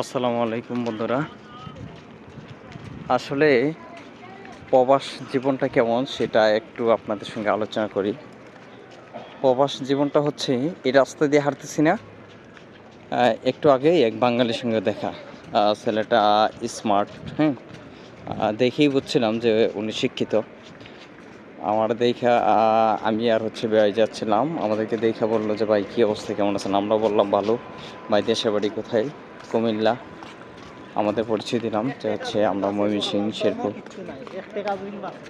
আসসালামু আলাইকুম, বন্ধুরা। আসলে প্রবাস জীবনটা কেমন সেটা একটু আপনাদের সঙ্গে আলোচনা করি। প্রবাস জীবনটা হচ্ছে, এই রাস্তা দিয়ে হাঁটতেছি না। একটু আগেই এক বাঙালির সঙ্গে দেখা। ছেলেটা স্মার্ট হ্যাঁ দেখেই বুঝছিলাম যে উনি শিক্ষিত। আমার দেখা আমি আর হচ্ছে বেড়াই যাচ্ছিলাম। আমাদেরকে দেখা বলল যে, ভাই, কী অবস্থা? কেমন আছেন? আমরা বললাম, ভালো। ভাই, দেশের বাড়ি কোথায়? কুমিল্লা। আমাদের পরিচয় দিলাম যে, হচ্ছে আমরা ময়মনসিং শেরপুর।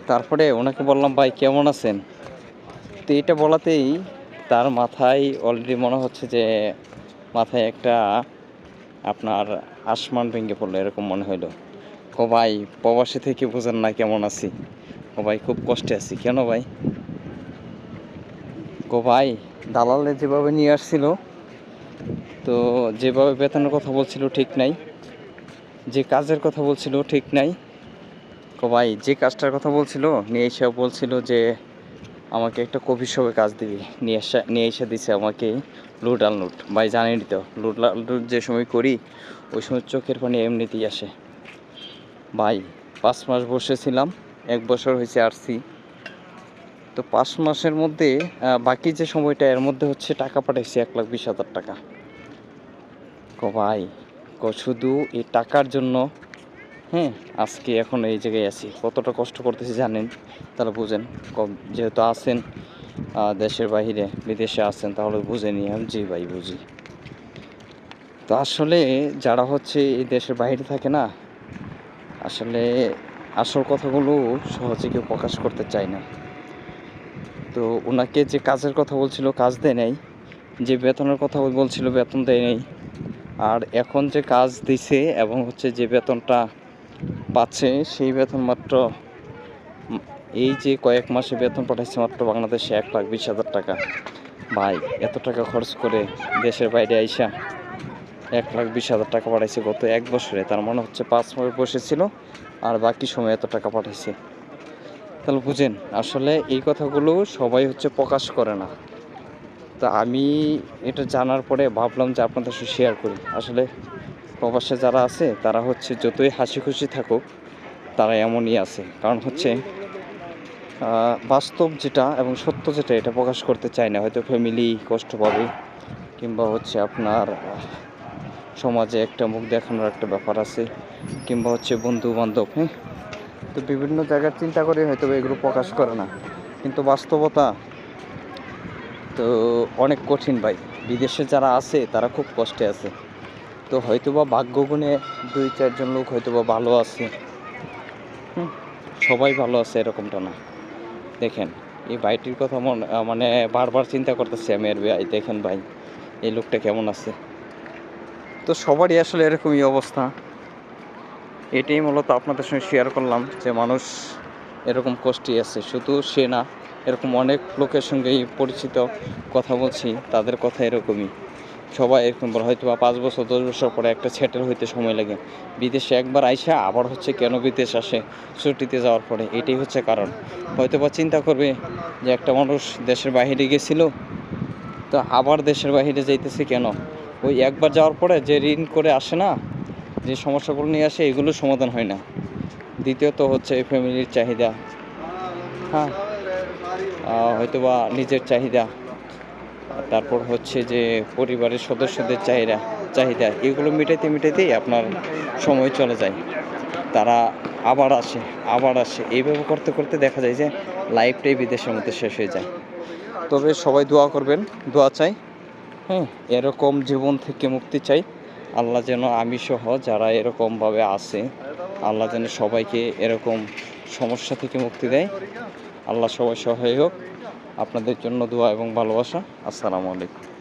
তারপরে ওনাকে বললাম, ভাই, কেমন আছেন? তো এটা বলাতেই তার মাথায় অলরেডি মনে হচ্ছে যে, মাথায় একটা আপনার আসমান ভেঙে পড়ল, এরকম মনে হইল। ও ভাই, প্রবাসী থেকে বোঝেন না কেমন আছি? ও ভাই, খুব কষ্টে আছি। কেন ভাই? গো ভাই, দালালে যেভাবে নিয়ে আসছিল, তো যেভাবে বেতনের কথা বলছিল ঠিক নাই, যে কাজের কথা বলছিল ঠিক নাই। তো ভাই, যে কাজটার কথা বলছিল, নিয়ে এসে বলছিল যে, আমাকে একটা কফি শপে কাজ দিবি। নিয়ে এসে নিয়ে এসে দিছে আমাকে লুট আল লুট। ভাই, জানেনই তো, লুট আল লুট যে সময় করি, ওই সময় চোখের পানি এমনিতেই আসে। ভাই, পাঁচ মাস বসেছিলাম এক বছর হয়েছে আসছি তো পাঁচ মাসের মধ্যে বাকি যে সময়টা, এর মধ্যে হচ্ছে টাকা পাঠাইছি এক লাখ বিশ হাজার টাকা। কো ভাই, কো শুধু এই টাকার জন্য হ্যাঁ আজকে এখন এই জায়গায় আছি। কতটা কষ্ট করতেছি জানেন? তাহলে বুঝেন যেহেতু আছেন দেশের বাইরে বিদেশে আছেন, তাহলে বুঝে নিয়ে আমি জি ভাই, বুঝি। তো আসলে যারা হচ্ছে এই দেশের বাইরে থাকে না, আসলে আসল কথাগুলো সহজে কেউ প্রকাশ করতে চায় না। তো ওনাকে যে কাজের কথা বলছিল, কাজ দেয় নাই, যে বেতনের কথা বলছিল, বেতন দেয় নাই, আর এখন যে কাজ দিছে এবং হচ্ছে যে বেতনটা পাচ্ছে, সেই বেতন মাত্র এই যে কয়েক মাসে বেতন পাঠাচ্ছে মাত্র বাংলাদেশে এক লাখ বিশ হাজার টাকা। ভাই, এত টাকা খরচ করে দেশের বাইরে আইসা এক লাখ বিশ হাজার টাকা পাঠাইছে গত এক বছরে, তার মনে হচ্ছে পাঁচ মাস বসেছিল আর বাকি সময় এত টাকা পাঠাইছে। তাহলে বুঝেন, আসলে এই কথাগুলো সবাই হচ্ছে প্রকাশ করে না। তো আমি এটা জানার পরে ভাবলাম যে আপনাদের সাথে শেয়ার করি। আসলে প্রবাসে যারা আছে, তারা হচ্ছে যতই হাসি খুশি থাকুক, তারা এমনই আছে। কারণ হচ্ছে বাস্তব যেটা এবং সত্য যেটা, এটা প্রকাশ করতে চায় না। হয়তো ফ্যামিলি কষ্ট পাবে, কিংবা হচ্ছে আপনার সমাজে একটা মুখ দেখানোর একটা ব্যাপার আছে, কিংবা হচ্ছে বন্ধু বান্ধব হ্যাঁ? তো বিভিন্ন জায়গার চিন্তা করে হয়তো এগুলো প্রকাশ করে না। কিন্তু বাস্তবতা তো অনেক কঠিন ভাই। বিদেশে যারা আছে, তারা খুব কষ্টে আছে। তো হয়তো বা ভাগ্যগুণে দুই চারজন লোক হয়তো বা ভালো আছে। সবাই ভালো আছে এরকমটা না। দেখেন, এই ভাইটির কথা মন- মানে বারবার চিন্তা করতেছি আমি আর ভাই, দেখেন ভাই, এই লোকটা কেমন আছে? তো সবারই আসলে এরকমই অবস্থা। এটাই মূলত আপনাদের সঙ্গে শেয়ার করলাম যে মানুষ এরকম কষ্টই আছে, শুধু সে না, এরকম অনেক লোকের সঙ্গেই পরিচিত, কথা বলছি, তাদের কথা এরকমই। সবাই এরকম হয়তো বা পাঁচ বছর, দশ বছর পরে একটা সেটেল হইতে সময় লাগে। বিদেশে একবার আইসা আবার হচ্ছে কেন বিদেশ আসে, ছুটিতে যাওয়ার পরে, এটাই হচ্ছে কারণ। হয়তো বা চিন্তা করবে যে একটা মানুষ দেশের বাইরে গেছিল, তো আবার দেশের বাইরে যাইতেছে কেন? ওই একবার যাওয়ার পরে যে ঋণ করে আসে না যে সমস্যাগুলো নিয়ে আসে এগুলো সমাধান হয় না। দ্বিতীয়ত হচ্ছে ফ্যামিলির চাহিদা। হ্যাঁ আহ, হয়তোবা নিজের চাহিদা। তারপর হচ্ছে যে পরিবারের সদস্যদের চাহিদা চাহিদা এগুলো মেটাইতে মেটাইতেই আপনার সময় চলে যায়। তারা আবার আসে আবার আসে। এইভাবে করতে করতে দেখা যায় যে লাইফটাই বিদেশের মধ্যে শেষ হয়ে যায়। তবে সবাই দোয়া করবেন দোয়া চাই। হ্যাঁ এরকম জীবন থেকে মুক্তি চাই। আল্লাহ যেন আমি সহ যারা এরকমভাবে আছে, আল্লাহ যেন সবাইকে এরকম সমস্যা থেকে মুক্তি দেয়। আল্লাহ সবাই সহায় হোক। আপনাদের জন্য দোয়া এবং ভালোবাসা। আসসালামু আলাইকুম।